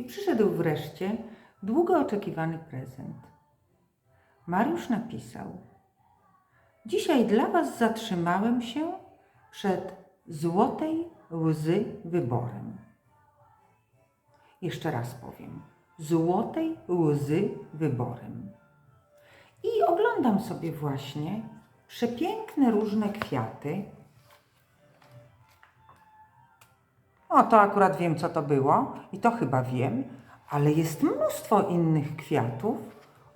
I przyszedł wreszcie długo oczekiwany prezent. Mariusz napisał: Dzisiaj dla Was zatrzymałem się przed złotej łzy wyborem. Jeszcze raz powiem: złotej łzy wyborem. I oglądam sobie właśnie przepiękne różne kwiaty. O, to akurat wiem, co to było i to chyba wiem, ale jest mnóstwo innych kwiatów,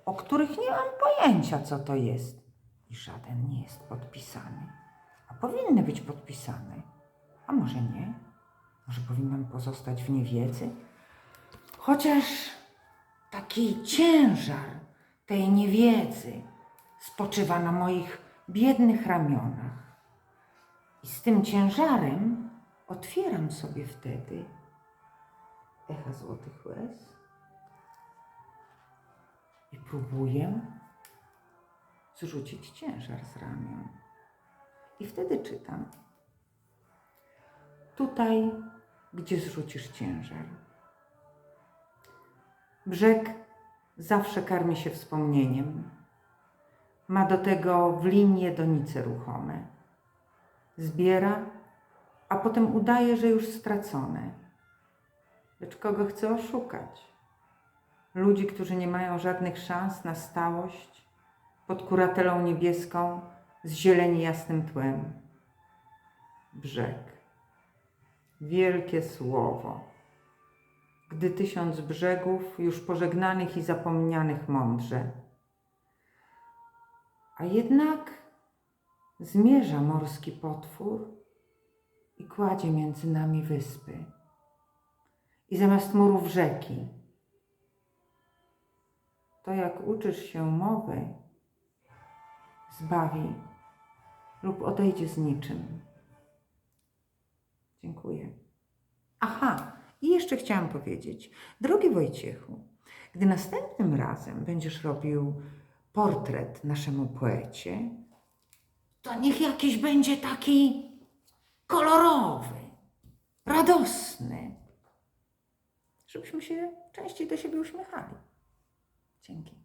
o których nie mam pojęcia, co to jest. I żaden nie jest podpisany. A powinny być podpisane. A może nie? Może powinnam pozostać w niewiedzy? Chociaż taki ciężar tej niewiedzy spoczywa na moich biednych ramionach. I z tym ciężarem otwieram sobie wtedy echa złotych łez i próbuję zrzucić ciężar z ramion. I wtedy czytam. Tutaj, gdzie zrzucisz ciężar. Brzeg zawsze karmi się wspomnieniem. Ma do tego w linie donice ruchome. Zbiera, a potem udaje, że już stracone. Lecz kogo chce oszukać? Ludzi, którzy nie mają żadnych szans na stałość pod kuratelą niebieską z zieleni jasnym tłem. Brzeg. Wielkie słowo gdy tysiąc brzegów już pożegnanych i zapomnianych mądrze. A jednak zmierza morski potwór i kładzie między nami wyspy. I zamiast murów rzeki, to jak uczysz się mowy, zbawi lub odejdzie z niczym. Dziękuję. Aha, i jeszcze chciałam powiedzieć, drogi Wojciechu, gdy następnym razem będziesz robił portret naszemu poecie, to niech jakiś będzie taki kolorowy, radosny, żebyśmy się częściej do siebie uśmiechali. Dzięki.